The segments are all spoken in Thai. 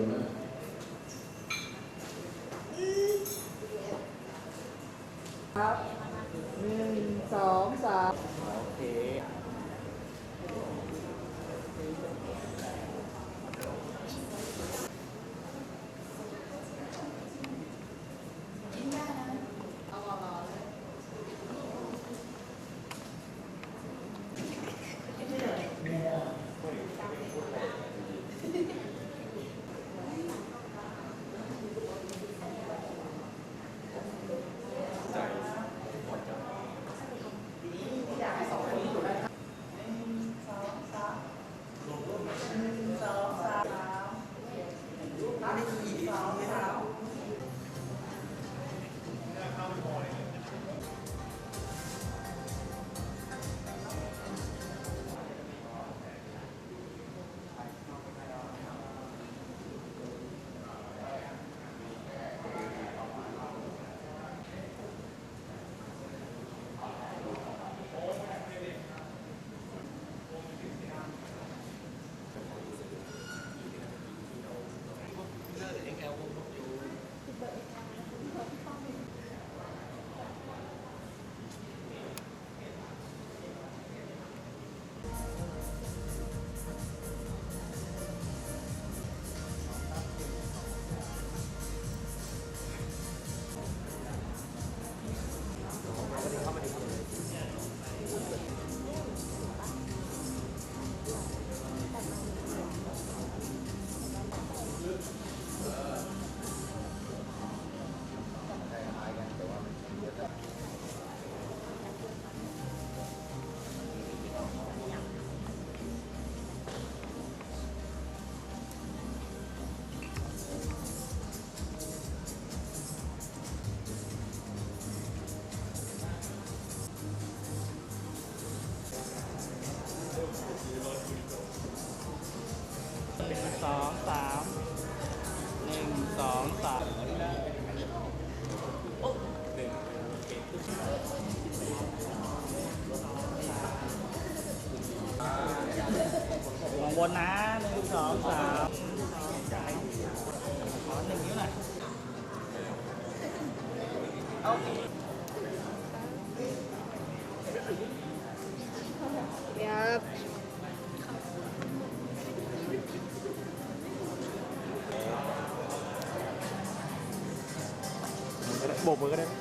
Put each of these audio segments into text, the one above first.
Né? สองสามหนึ่งสองสามวงบนนะหนึ่งสองสาม บกมือก็ได้นะ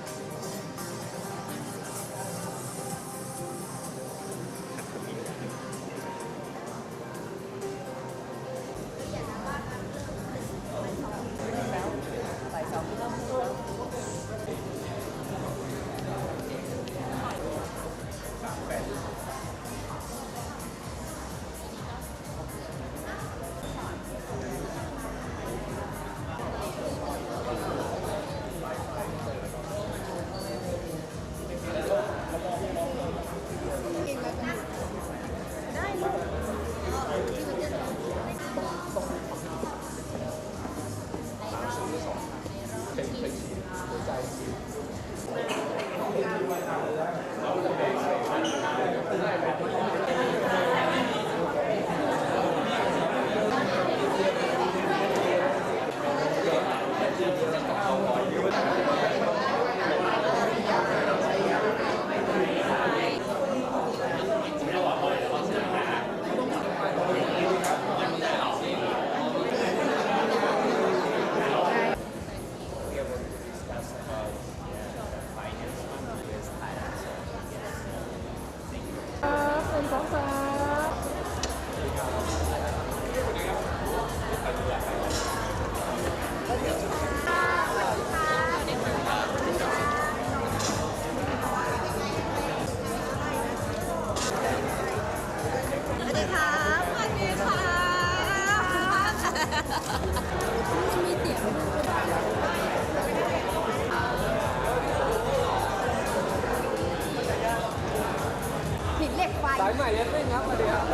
ายใหม่เลสซิ่งครับสวัสดีครับ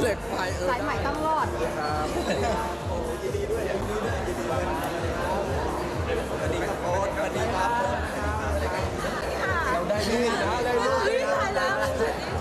เหล็กไฟเออสายใหม่ต้องรอด ครับยินดีด้วยยินดีด้วยยินดีด้วยสวัสดีครับโอ๊ตสวัสดีครับเราได้ลื่นนะได้ลื่นพี่ถ่ายแล้วค่ะ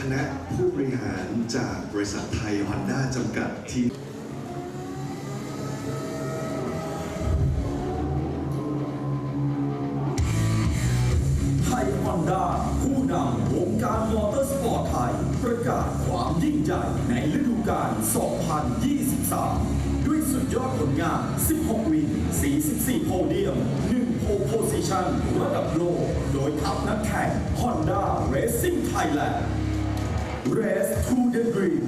คณะผู้บริหารจากบริษัทไทยฮอนด้าจำกัดที่ไทยฮอนด้าผู้นำวงการมอเตอร์สปอร์ตไทย ประกาศความยิ่งใหญ่ในฤดูกาล 2023 ด้วยสุดยอดผลงาน 16 วิน 44 โพเดียม 1 โพโพซิชันระดับโลก โดยทัพนักแข่ง Honda Racing Thailand Race to the Dream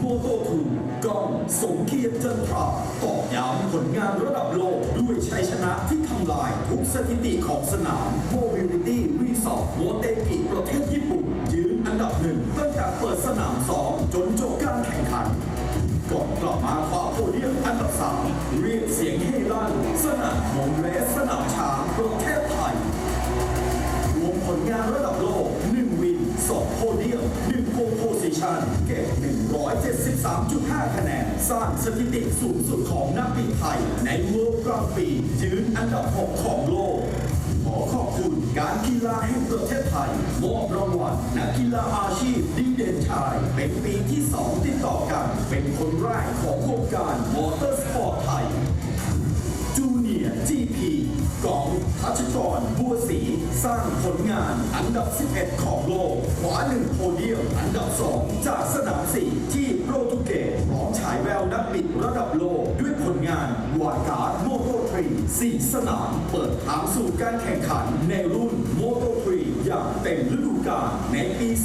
โมโตทูกองสมเกียรติจันทราตอกย้ำผลงานระดับโลก ด้วยชัยชนะที่ทำลายทุกสถิติของสนาม Mobility Resort โมเตกิประเทศญี่ปุ่น ยืนอันดับหนึ่งตั้งแต่เปิดสนามซ้อมจนจบการแข่งขันก่อนกลับมาคว้าโพเดียมอันดับสามเรียกเสียงเฮลั่นสนามมงเลสสนามช้างประเทศไทยรวมผลงานระดับโลก 1วิน2โพเดียม1โพโพซิชันเก็บ 173.5 คะแนน สร้างสถิติสูงสุดของนักบินไทย ในเวิลด์กราปียืนอันดับ 6 ของโลก ขอขอบคุณการกีฬาแห่งประเทศไทยมอบรางวัลนักกีฬาอาชีพดีเด่นชาย เป็นปีที่ 2 ติดต่อกัน เป็นคนแรกของวงการมอเตอร์ส ทัชกรบัวศรีสร้างผลงาน อันดับ 11 ของโลกขวาหนึ่งโพเดียม อันดับ 2 จากสนาม4ที่โปรตุเกสพร้อมฉายแววนักบิดระดับโลก ด้วยผลงานวาการ์ดโมโตทรี4สนามเปิดทางสู่การแข่งขันในรุ่นโมโตทรีอย่างเต็มฤดูกาลในปี 2024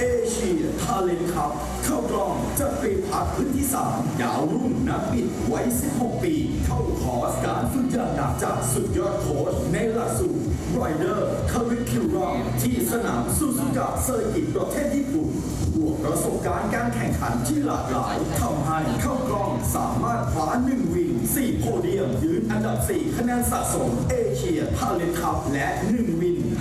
เอเชียาเลนคัพเข้ากล้องจะเป็นพักพื้นที่ 3 ดาวรุ่งนักบิดวัย 16 ปี เข้าคอร์สการฝึกอย่างหนักจากสุดยอดโค้ชในหลักสูตร Rider Curriculum ที่สนามซูซูกะเซอร์กิตประเทศญี่ปุ่นบวกประสบการณ์การแข่งขันที่หลากหลายทำให้เข้ากล้องสามารถคว้า1วิน4โพเดียมยืนอันดับ 4 คะแนนสะสมเอเชียทาเลนคัพและ1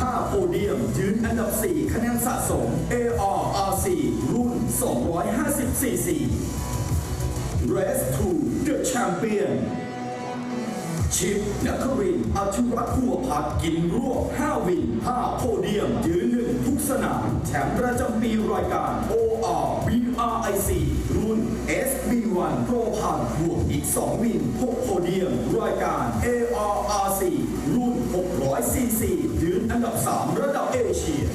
5 โพเดียม ยืนอันดับ 4 คะแนนสะสม ARRC รุ่น 250cc Race to the Champion ชิปนักรินอาชุรัตน์พัวพัฒน์กินรวบ5วิน 5 โพเดียม ยืนหนึ่งทุกสนาม แชมป์ประจำปีรายการ OR BRIC วันโปรพันบวกอีก 2 วินพกโพเดียมรายการ ARRC รุ่น 600cc ยืนอันดับ 3 ระดับเอเชีย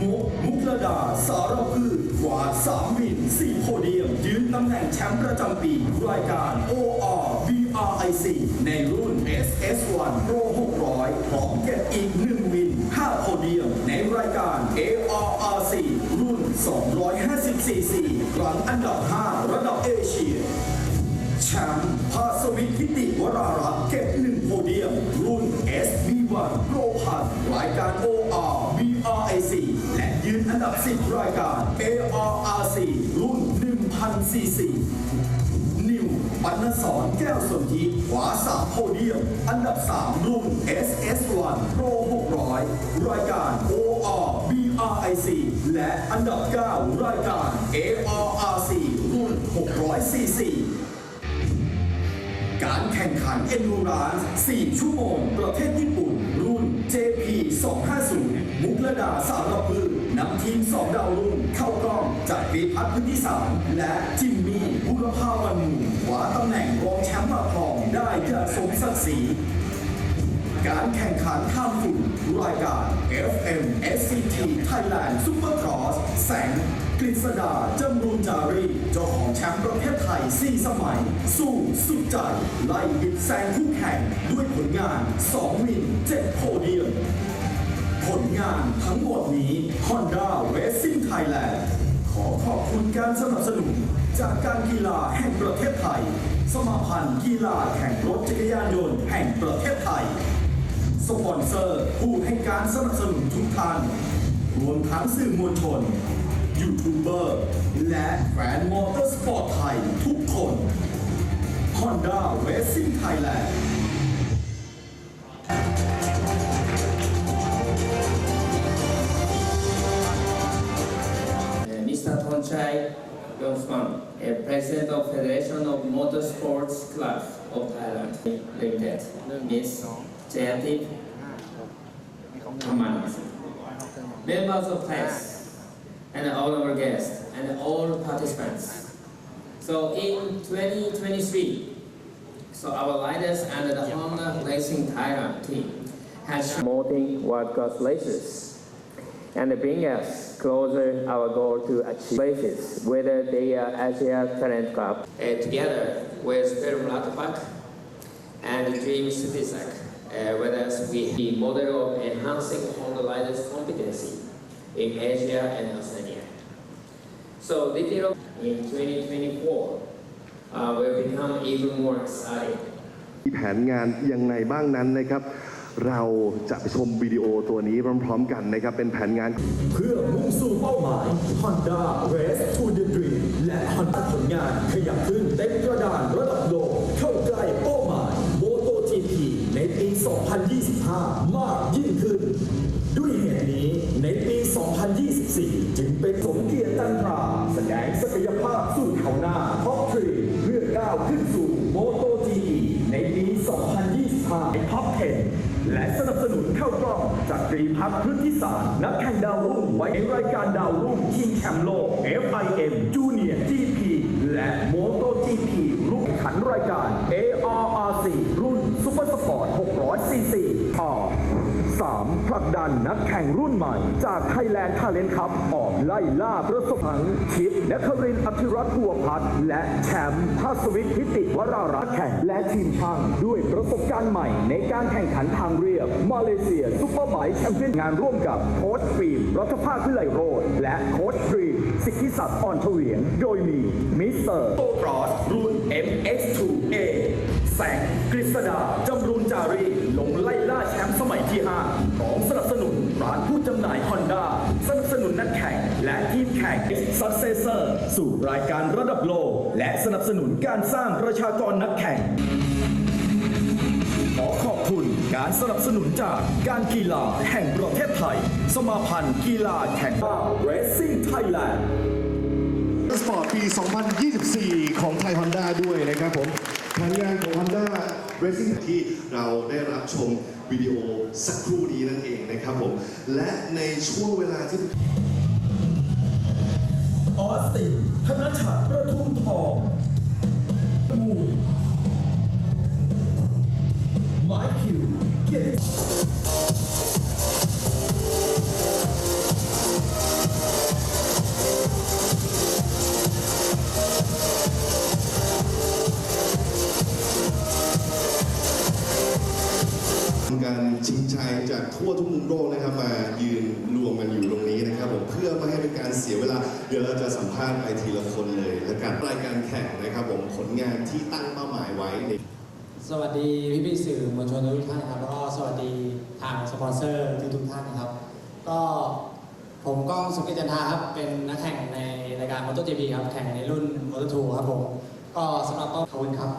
มุกมุกระดา สารพืชกว่า 3 วิน 4 โพเดียม ยืนตำแหน่งแชมป์ประจำปี รายการ OR BRIC ในรุ่น SS1 Pro 600 พร้อมเก็บอีก 1 วิน 5 โพเดียม ในรายการ AR 254สีหลังอันดับ 5 ระดับเอเชีย แชมป์พาสวิทพิติวรารัตเก็บหนึ่งโพเดียม รุ่น SB1 โลพันรายการ OR BRIC และยืนอันดับ 10 รายการ ARRC รุ่น 1,000 ซีซีนิวปันนสอนแก้วสนทิขวาสามโพเดียม อันดับ 3 รุ่น SS1 Pro 600 รายการ OR BRIC และอันดับ 9 รายการ ARRC รุ่น 600 cc การแข่งขัน Endurance 4 ชั่วโมง ประเทศญี่ปุ่น รุ่น JP 250 มุกระดาสารพืชนำทีม2ดาวรุ่งเข้ากล้องจากปีพัฒน์พื้นที่3และจิมมี่บุรพาวันหมู่คว้าตำแหน่งรองแชมป์มาครองได้อย่างสมศักดิ์ศรี การแข่งขันข้ามฝุ่น รายการ FM SCT Thailand Super Cross แสงกฤษดาจำรูนจารี เจ้าของแชมป์ประเทศไทย 4 สมัย สู้สุดใจ ไล่บิดแซงคู่แข่ง ด้วยผลงาน 2 วิน 7 โพเดียม ผลงานทั้งหมดนี้ Honda Racing Thailand ขอขอบคุณการสนับสนุน จากการกีฬาแห่งประเทศไทย สมาพันธ์กีฬาแข่งรถจักรยานยนต์แห่งประเทศไทย สปอนเซอร์ผู้ให้การสนับสนุนทุกท่าน รวมทั้งสื่อมวลชน ยูทูบเบอร์ และแฟนมอเตอร์สปอร์ตไทยทุกคน Honda Racing Thailand Uh, Mr. Thonchai Yongfan, uh, President of Federation of Motorsports Club of Thailand Limited, Ms. chaotic commanders, members of class, and all our guests, and all participants. So in 2023, so our leaders and the Honda Racing Thailand team has promoting World Cup races and bring us closer our goal to achieve places, whether they are Asia Talent Cup. Together with Perum Blattbach and Dream Spisak, uh, whether we the model of enhancing Honda riders' competency in Asia and Oceania. So detail in 2024 uh, will become even more exciting. มีแผนงานยังไงบ้างนั้นนะครับ เราจะไปชมวิดีโอตัวนี้พร้อมๆกันนะครับ เป็นแผนงาน เพื่อมุ่งสู่เป้าหมาย Honda Race to the Dream และ Honda ผลงานขยับขึ้นเต็มกระดานระดับโลก 2025 มากยิ่งขึ้น ด้วยเหตุนี้ในปี 2024 จึงเป็นสมเกียรติตันตรา แสดงศักยภาพสู่แถวหน้าท็อปทรีเพื่อก้าวขึ้นสู่ MotoGP ในปี 2025ท็อป10และสนับสนุนเข้ากล้องจากตรีพัฒน์พื้นที่สารนักแข่งดาวรุ่งไว้ในรายการดาวรุ่งชิงแชมป์โลก FIM Junior GP และ MotoGP รุ่นขันรายการ ARRC อร์ต 600cc ต่อ 3. ผลักดันนักแข่งรุ่นใหม่ จาก Thailand Talent Cup ออกไล่ล่าประสบการณชิปและครินอภิรัตน์บัวพัฒน์และแชมป์ภาสวิทพิติวรารักษ์แข่งและทีมช่างด้วยประสบการณ์ใหม่ในการแข่งขันทางเรียบ มาเลเซียซุปเปอร์ไบค์แชมเปี้ยนงานร่วมกับโค้ชฟิล์มรัฐภาควิไลโรดและโค้ชฟรีสิทธิศักดิ์อ่อนเฉวียง โดยมีมิสเตอร์โตครอสรุ่น MX2A แสงกฤษดาจำ จารีลงไล่ล่าแชมป์สมัยที่ 5 ของสนับสนุนร้านผู้จำหน่ายฮอนด้าสนับสนุนนักแข่ง และทีมแข่ง Successor สู่รายการระดับโลก และสนับสนุนการสร้างประชากรนักแข่ง ขอขอบคุณการสนับสนุนจากการกีฬาแห่งประเทศไทย สมาพันธ์กีฬาแข่งบ้า Racing Thailand สปอร์ตปี 2024 ของไทยฮอนด้าด้วยนะครับผมแผนงานของ Honda Racing ที่เราได้รับชมวิดีโอสักครู่นี้นั่นเองนะครับผม และในช่วงเวลาที่ออสตินธนชัดประทุมทองมูลไมคิวเกียรติ ทั่วทุกมุมโลกนะครับมายืนรวมกันอยู่ตรงนี้นะครับผมเพื่อไม่ให้เป็นการเสียเวลาเดี๋ยวเราจะสัมภาษณ์ไปทีละคนเลยและการรายการแข่งนะครับผมผลงานที่ตั้งเป้าหมายไว้ในสวัสดีพี่พี่สื่อมวลชนทุกท่านครับแล้วก็สวัสดีทางสปอนเซอร์ทุกทุกท่านนะครับ ก็ผมก้องสุกิจจันทาครับเป็นนักแข่งในรายการ MotoGP ครับแข่งในรุ่น Moto2 ครับผมก็สำหรับก็ขอบคุณครับ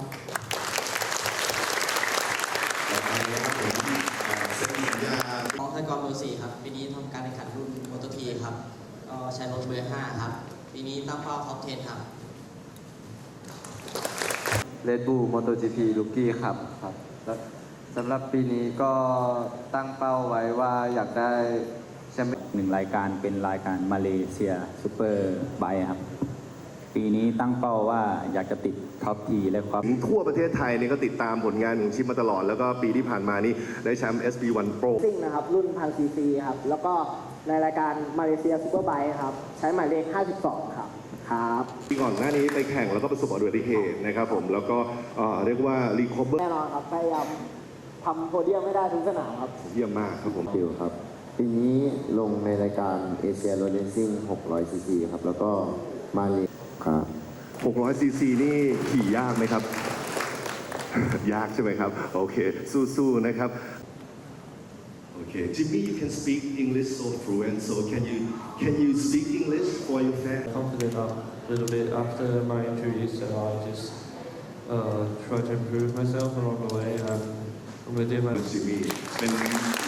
นสัญญาน้องไทยกรเบอร์สี่ครับ ปีนี้ทำการแข่งขันรุ่นมอเตอร์ทีครับก็ใช้รถเบอร์ห้าครับ ปีนี้ตั้งเป้าท็อป10ครับเ e ดบู l มอ t o GP ลูกี้ครับครับแล้วสำหรับปีนี้ก็ตั้งเป้าไว้ว่าอยากได้แชมป์หนึ่งรายการเป็นรายการมาเลเซียซูเปอร์ไบครับ ปีนี้ตั้งเป้าว่าอยากจะติดท็อปทีและครับ ทั่วประเทศไทยเนี่ยก็ติดตามผลงานของชิปมาตลอด แล้วก็ปีที่ผ่านมานี่ได้แชมป์ SB1 Pro ซิ่งนะครับ รุ่นพันซีซีครับ แล้วก็ในรายการมาเลเซียซูเปอร์ไบค์ครับ ใช้หมายเลข 52 ครับครับปีก่อนหน้านี้ไปแข่งแล้วก็ประสบอุบัติเหตุนะครับผมแล้วก็เอ่อเรียกว่ารีคอเวอร์แน่นอนครับพยายามทำโพเดียมไม่ได้ทุกสนามครับ เยี่ยมมากครับผมคิวครับ ปีนี้ลงในรายการเอเชียโรเลนซิ่ง600 cc ครับ แล้วก็มาเล ครับ600ซีซีนี่ขี่ยากไหมครับ ยากใช่ไหมครับ โอเค สู้ๆนะครับโอเค Jimmy you can speak English so fluent so can you can you speak English for your fans confident up a little bit after my injury, so I just uh, try to improve myself along the way and within my จิมมี่เป็น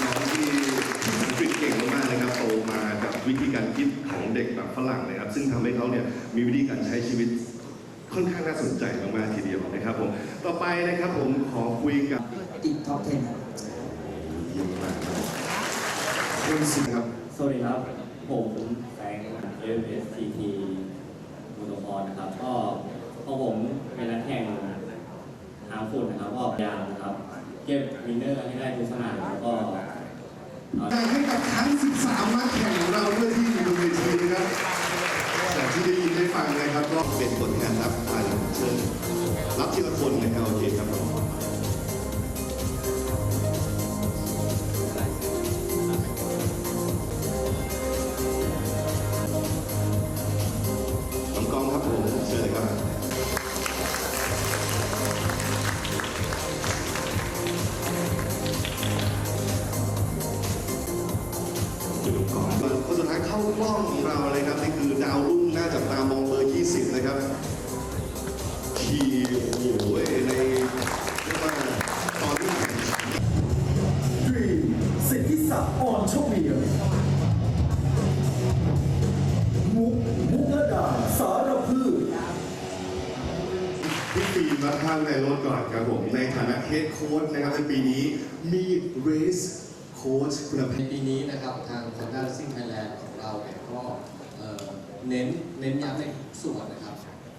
น้องที่อังกฤษเก่งมากๆนะครับโตมากับวิธีการคิดของเด็กแบบฝรั่งนะครับซึ่งทำให้เขาเนี่ยมีวิธีการใช้ชีวิตค่อนข้างน่าสนใจมากๆทีเดียวนะครับผมต่อไปนะครับผมขอคุยกับ ติดท็อป10เยี่ยมมากครับคุณสิครับ สวัสดีครับ ผมแฟง FSTT มูโตคอนนะครับ ก็พอผมเป็นนักแข่งหาฝุ่นนะครับก็พยายามนะครับ เก็บวินเนอร์ให้ได้ทุกสนามแล้วก็แต่ให้กับทั้ง 13 นักแข่งของเราด้วยที่อยู่บนเวทีนะครับจากที่ได้ยินได้ฟังนะครับก็เป็นผลงานรับผ่านเชิญรับทีละคนนะครับโอเคครับ เน้นเน้นย้ำในทุกส่วนนะครับ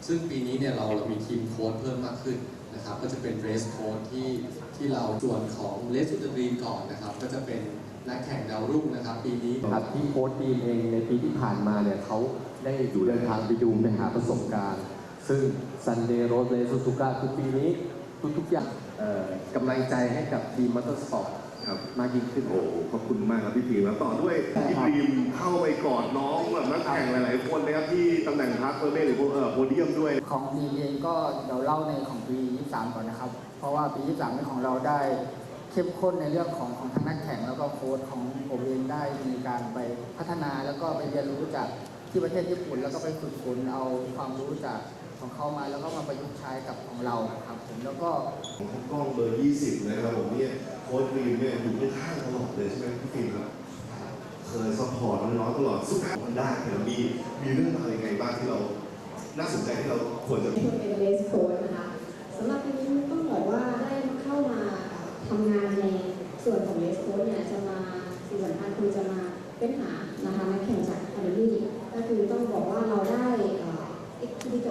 ซึ่งปีนี้เนี่ยเราเรามีทีมโค้ชเพิ่มมากขึ้นนะครับ ก็จะเป็นเรสโค้ชที่ที่เราส่วนของเลส u ู e รีก่อนนะครับ ก็จะเป็นนักแข่งดาวรุ่งนะครับ ปีนี้ครับที่โค้ชทีมเองในปีที่ผ่านมาเนี่ยเขาได้อยู่เดินทางไปดูไปหาประสบการณ์ ซึ่งซันเดย์โรสเลสุสุก้าคือปีนี้ทุกๆอย่างกำลังใจให้กับทีมมอเตอร์สปอร์ต ครับมากยิ่งขึ้นโอ้โหขอบคุณมากครับพี่ฟิล์มแล้วต่อด้วยพี่ฟิล์มเข้าไปกอดน้องแบบนักแข่งหลายๆคนนะครับที่ตำแหน่งพักเฟอร์เม่หรือเอ่อโพเดียมด้วย ของปีเองก็เดี๋ยวเล่าในของปี 23 ก่อนนะครับ เพราะว่าปี 23นี่ของเราได้เข้มข้นในเรื่องของของทางนักแข่งแล้วก็โค้ชของผมเองได้มีการไปพัฒนาแล้วก็ไปเรียนรู้จากที่ประเทศญี่ปุ่น แล้วก็ไปฝึกฝนเอาความรู้จากของเขามาแล้วก็มาประยุกต์ใช้กับของเราครับผมแล้วก็ของกล้องเบอร์ 20 นะครับผมเนี่ย โค้ชฟิล์มเนี่ยอยู่ข้างๆตลอดเลยใช่ไหมพี่ฟิล์มครับ เคยซัพพอร์ตน้องๆตลอดสุดท้มันได้เนี่ยมีมีเรื่องราวยังไงบ้างที่เราน่าสนใจที่เราควรจะ ที่เป็นเบสโค้ดนะคะสำหรับปีนี้ต้องบอกว่าได้เข้ามาทำงานในส่วนของเบสโค้ดเนี่ยจะมาสิ่งสำคัญคือจะมาเป็นหานะคะนักแข่งจากอาร์มี่ก็คือต้องบอกว่าเราได้เอ็กซ์ทิโต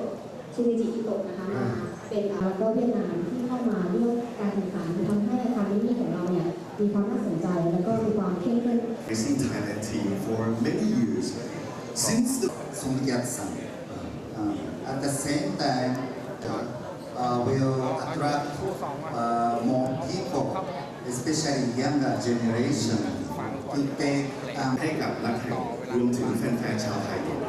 ชินิจิอิโตะนะคะมาเป็นแล้วก็เวียดนาม ที่เข้ามาร่วมการแข่งขันทำให้อาคาเดมี่ของเราเนี่ยมีความน่าสนใจแล้วก็มีความเข้มข้น Racing Thailand team for many years since the Sungkyatsan. Uh, at the same time, uh, will attract uh, more people, especially younger generation, to take um, ให้กับนักแข่งรวมถึงแฟนๆชาวไทยด้วย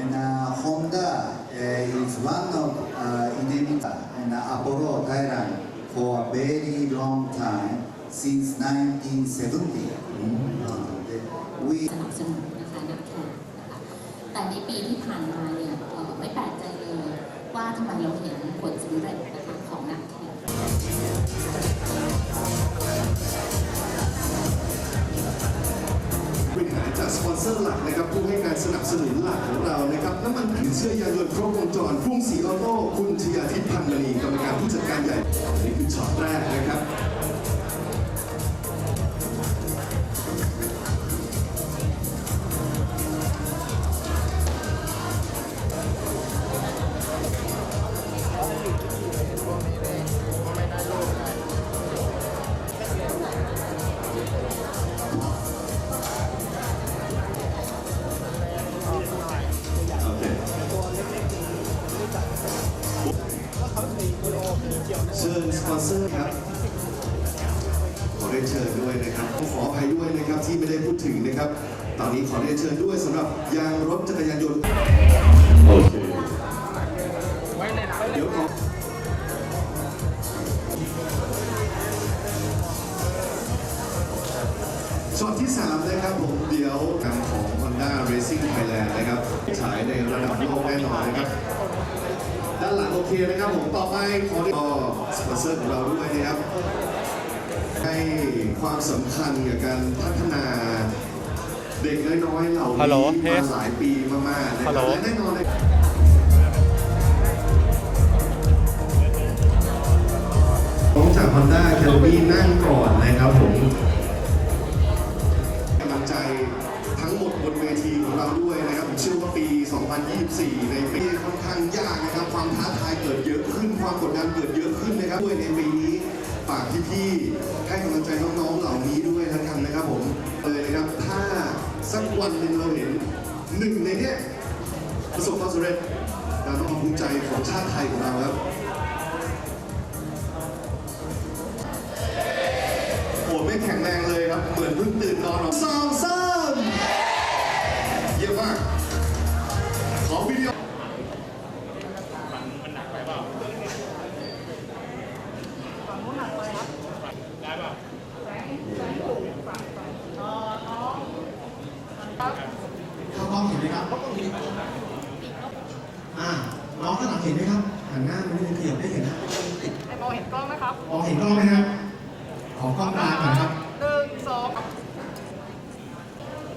And uh, Honda uh, is one of uh, Indonesia and Apollo Thailand for a very long time since 1970. Uh, we สนับสนุนนะคะนักแข่งนะคะแต่ในปีที่ผ่านมาเนี่ยเอ่อไม่แปลกใจเลยว่าทำไมเราเห็นผลสำเร็จนะคะ นับสนุนหลักของเรานะครับน้ำมันผิวเชื้อยางยนต์ครบวงจรกรุงศรีออโต้คุณชยาทิพย์พันมณี ช็อตที่ 3 นะครับผมเดี๋ยวทางของ Honda Racing Thailand นะครับฉายในระดับโลกแน่นอนนะครับ ด้านหลังโอเคนะครับผมต่อไปขอก็สปอนเซอร์ของเราด้วยนะครับ ให้ความสำคัญกับการพัฒนาเด็กน้อยๆเหล่าฮัลโหลนี้เทมาสหลายปีมากๆนะคฮัรัลบโหลและแน่นอนเลยน้องจาก Honda Academy นั่งก่อนนะครับผม 24 ในปีค่อนข้างยากนะครับ ความท้าทายเกิดเยอะขึ้น ความกดดันเกิดเยอะขึ้นนะครับด้วยในปีนี้ฝากพี่ๆให้กำลังใจน้องๆเหล่านี้ด้วยแล้วกันนะครับผมเลยนะครับถ้าสักวันหนึ่งเราเห็นหนึ่งในเนี้ยประสบความสำเร็จเราต้องมาภูมิใจของชาติไทยของเราครับโอ้ไม่แข็งแรงเลยครับ เหมือนเพิ่งตื่นนอนสอง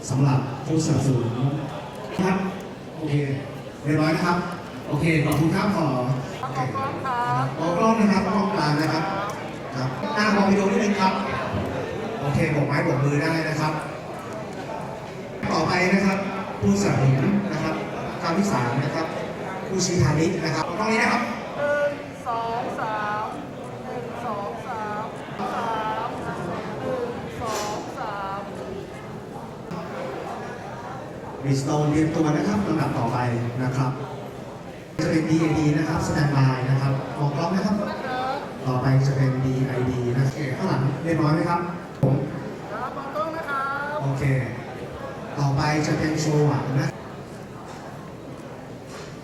สำหรับผู้สนับสนุนครับ โอเคเรียบร้อยนะครับ โอเค ขอบคุณครับขอขอบกล้องครับมองกล้องนะครับกล้องกลางนะครับ ครับอ่ามองวิดีโอนิดนึงครับ โอเคโบกไม้โบกมือได้นะครับ ต่อไปนะครับผู้สนับสนุนนะครับคำที่สามนะครับ ผู้ชี้ทางนี้นะครับกล้องนี้นะครับ หนึ่งสองสามหนึ่งสองสามสามหนึ่งสองสาม รีสโตนเตรียมตัวนะครับลำดับต่อไปนะครับ จะเป็น DAD นะครับสแตนบายนะครับมองกล้องนะครับ ต่อไปจะเป็น DID นะโอเคข้างหลังเรียบร้อยไหมครับ ผมครับมองกล้องนะครับโอเค ต่อไปจะเป็นโชว์หวังนะ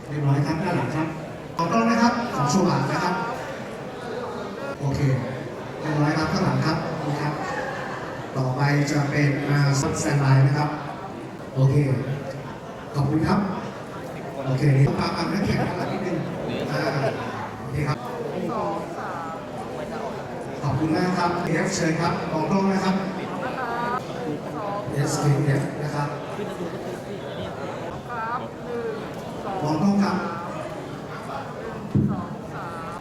เรียบร้อยครับด้านหลังครับมองกล้องนะครับของโชว์หวังนะครับโอเคเรียบร้อยครับข้างหลังครับนี่ครับ ต่อไปจะเป็นมาสแตนบายนะครับ โอเคขอบ คุณครับ โอเคต้องปาปามนักแข่งข้างหลังนิดนึงอ่าโอเคครับ ขอบคุณมากครับเอฟเชิญครับบอกตรงนะครับสอง เอสเอฟนะครับ ครับหนึ่งสอง มองกล้องครับ หนึ่งสองสาม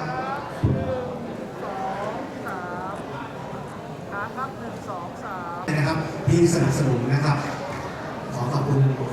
ครับหนึ่งสองสามครับหนึ่งสองสาม นะครับ ที่สนับสนุนนะครับ